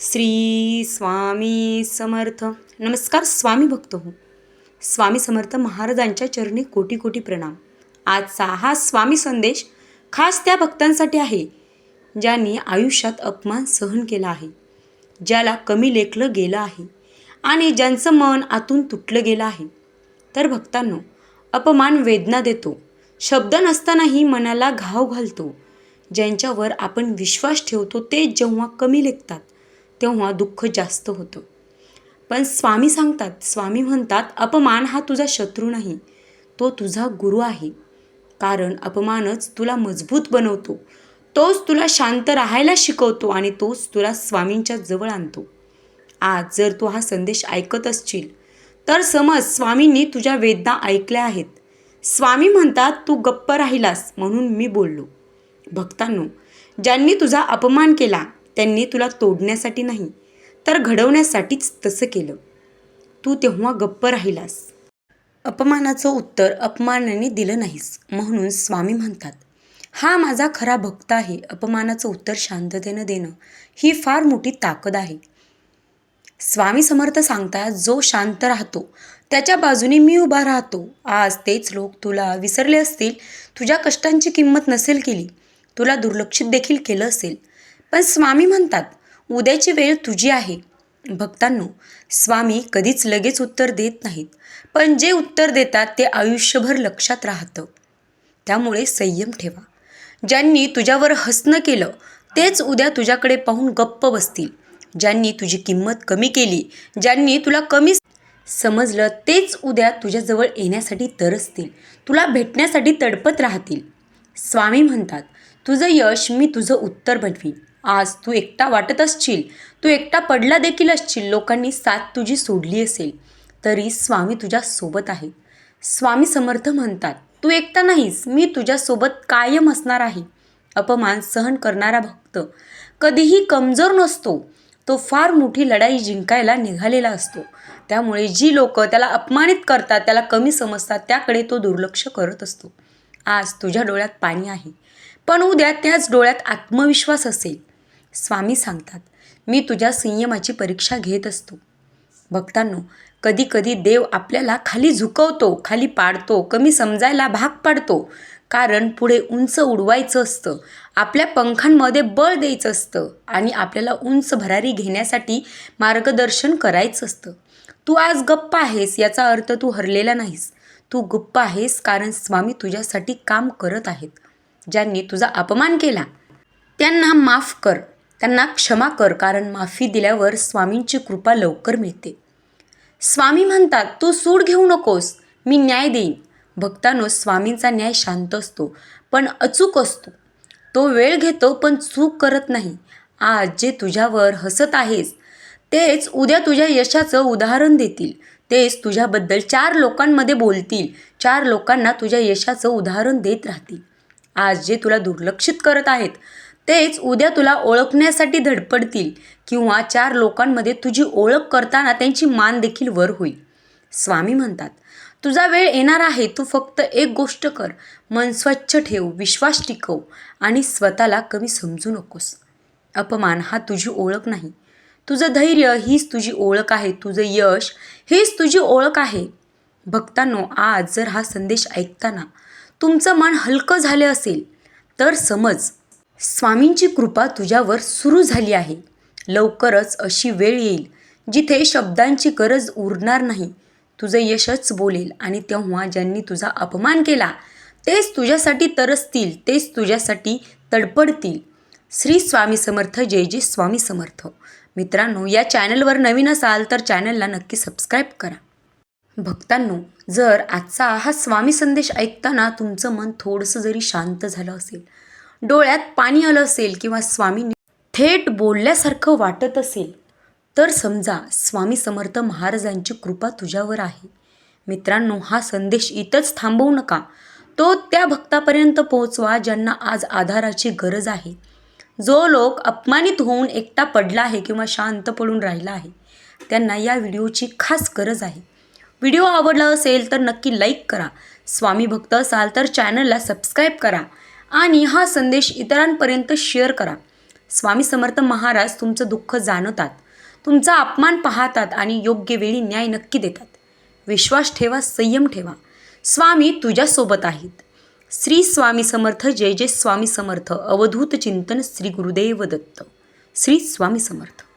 श्री स्वामी समर्थ. नमस्कार स्वामी भक्त हो. स्वामी समर्थ महाराजांच्या चरणी कोटी कोटी प्रणाम. आजचा हा स्वामी संदेश खास त्या भक्तांसाठी आहे ज्यांनी आयुष्यात अपमान सहन केला आहे ज्याला कमी लेखलं गेलं आहे आणि ज्यांचं मन आतून तुटलं गेलं आहे. तर भक्तांनो अपमान वेदना देतो शब्द नसतानाही मनाला घाव घालतो ज्यांच्यावर आपण विश्वास ठेवतो ते जेव्हा कमी लेखतात तेव्हा दुःख जास्त होतं. पण स्वामी सांगतात स्वामी म्हणतात अपमान हा तुझा शत्रू नाही तो तुझा गुरु आहे. कारण अपमानच तुला मजबूत बनवतो. तोच तुला शांत राहायला शिकवतो आणि तोच तुला स्वामींच्या जवळ आणतो. आज जर तू हा संदेश ऐकत असशील तर समज स्वामींनी तुझ्या वेदना ऐकल्या आहेत. स्वामी म्हणतात तू गप्प राहिलास म्हणून मी बोललो. भक्तांनो ज्यांनी तुझा अपमान केला त्यांनी तुला तोडण्यासाठी नाही तर घडवण्यासाठीच तसं केलं. तू तेव्हा गप्प राहिलास. अपमानाचं उत्तर अपमानाने दिलं नाहीस म्हणून स्वामी म्हणतात हा माझा खरा भक्त आहे अपमानाचं उत्तर शांततेनं देणं ही फार मोठी ताकद आहे. स्वामी समर्थ सांगतात जो शांत राहतो त्याच्या बाजूने मी उभा राहतो. आज तेच लोक तुला विसरले असतील तुझ्या कष्टांची किंमत नसेल केली तुला दुर्लक्षित देखील केलं असेल पण स्वामी म्हणतात उद्याची वेळ तुझी आहे. भक्तांनो स्वामी कधीच लगेच उत्तर देत नाहीत पण जे उत्तर देतात ते आयुष्यभर लक्षात राहतं. त्यामुळे संयम ठेवा. ज्यांनी तुझ्यावर हसणं केलं तेच उद्या तुझ्याकडे पाहून गप्प बसतील. ज्यांनी तुझी किंमत कमी केली ज्यांनी तुला कमी समजलं तेच उद्या तुझ्याजवळ येण्यासाठी तरसतील तुला भेटण्यासाठी तडपत राहतील. स्वामी म्हणतात तुझं यश मी तुझं उत्तर बनवीन. आज तू एकटा वाटत असशील तू एकटा पडला देखील असशील लोकांनी साथ तुझी सोडली असेल तरी स्वामी तुझ्या सोबत आहे. स्वामी समर्थ म्हणतात तू एकटा नाहीस मी तुझ्यासोबत कायम असणार आहे. अपमान सहन करणारा भक्त कधीही कमजोर नसतो तो फार मोठी लढाई जिंकायला निघालेला असतो. त्यामुळे जी लोक त्याला अपमानित करतात त्याला कमी समजतात त्याकडे तो दुर्लक्ष करत असतो. आज तुझ्या डोळ्यात पाणी आहे पण उद्या त्याच डोळ्यात आत्मविश्वास असेल. स्वामी सांगतात मी तुझ्या संयमाची परीक्षा घेत असतो. भक्तांनो कधी कधी देव आपल्याला खाली झुकवतो खाली पाडतो कमी समजायला भाग पाडतो. कारण पुढे उंच उडवायचं असतं आपल्या पंखांमध्ये बळ द्यायचं असतं आणि आपल्याला उंच भरारी घेण्यासाठी मार्गदर्शन करायचं असतं. तू आज गप्प आहेस याचा अर्थ तू हरलेला नाहीस. तू गप्प आहेस कारण स्वामी तुझ्यासाठी काम करत आहेत. ज्यांनी तुझा अपमान केला त्यांना माफ कर. त्यांना क्षमा कर कारण माफी दिल्यावर स्वामींची कृपा लवकर मिळते. स्वामी म्हणतात तू सूड घेऊ नकोस मी न्याय देईन. भक्तानो स्वामींचा न्याय शांत असतो पण अचूक असतो. तो वेळ घेतो पण चूक करत नाही. आज जे तुझ्यावर हसत आहेस तेच उद्या तुझ्या यशाचं उदाहरण देतील. तेच तुझ्याबद्दल चार लोकांमध्ये बोलतील. चार लोकांना तुझ्या यशाचं उदाहरण देत राहतील. आज जे तुला दुर्लक्षित करत आहेत तेच उद्या तुला ओळखण्यासाठी धडपडतील किंवा चार लोकांमध्ये तुझी ओळख करताना त्यांची मान देखील वर होईल. स्वामी म्हणतात तुझा वेळ येणार आहे तू फक्त एक गोष्ट कर. मन स्वच्छ ठेव विश्वास टिकव आणि स्वतःला कमी समजू नकोस. अपमान हा तुझी ओळख नाही. तुझं धैर्य हीच तुझी ओळख आहे. तुझं यश हीच तुझी ओळख आहे. भक्तांनो आज जर हा संदेश ऐकताना तुमचं मन हलकं झालं असेल तर समज स्वामींची कृपा तुझ्यावर सुरू झाली आहे. लवकरच अशी वेळ येईल जिथे शब्दांची गरज उरणार नाही. तुझं यशच बोलेल आणि तेव्हा ज्यांनी तुझा अपमान केला तेच तुझ्यासाठी तरसतील तेच तुझ्यासाठी तडपडतील. श्री स्वामी समर्थ जय जय स्वामी समर्थ. मित्रांनो या चॅनलवर नवीन असाल तर चॅनलला नक्की सबस्क्राईब करा. भक्तांनो जर आजचा हा स्वामी संदेश ऐकताना तुमचं मन थोडंसं जरी शांत झालं असेल डोळ्यात पाणी आलं असेल किंवा स्वामींनी थेट बोलल्यासारखं वाटत असेल तर समजा स्वामी समर्थ महाराजांची कृपा तुझ्यावर आहे. मित्रांनो हा संदेश इथंच थांबवू नका. तो त्या भक्तापर्यंत पोहोचवा ज्यांना आज आधाराची गरज आहे. जो लोक अपमानित होऊन एकटा पडला आहे किंवा शांत पडून राहिला आहे त्यांना या व्हिडिओची खास गरज आहे. व्हिडिओ आवडला असेल तर नक्की लाईक करा. स्वामी भक्त असाल तर चॅनलला सबस्क्राईब करा. आणि हा संदेश इतरांपर्यंत शेअर करा. स्वामी समर्थ महाराज तुमचं दुःख जाणवतात तुमचा अपमान पाहतात आणि योग्य वेळी न्याय नक्की देतात. विश्वास ठेवा संयम ठेवा. स्वामी तुझ्यासोबत आहेत. श्री स्वामी समर्थ जय जय स्वामी समर्थ. अवधूत चिंतन श्री गुरुदेव दत्त. श्री स्वामी समर्थ.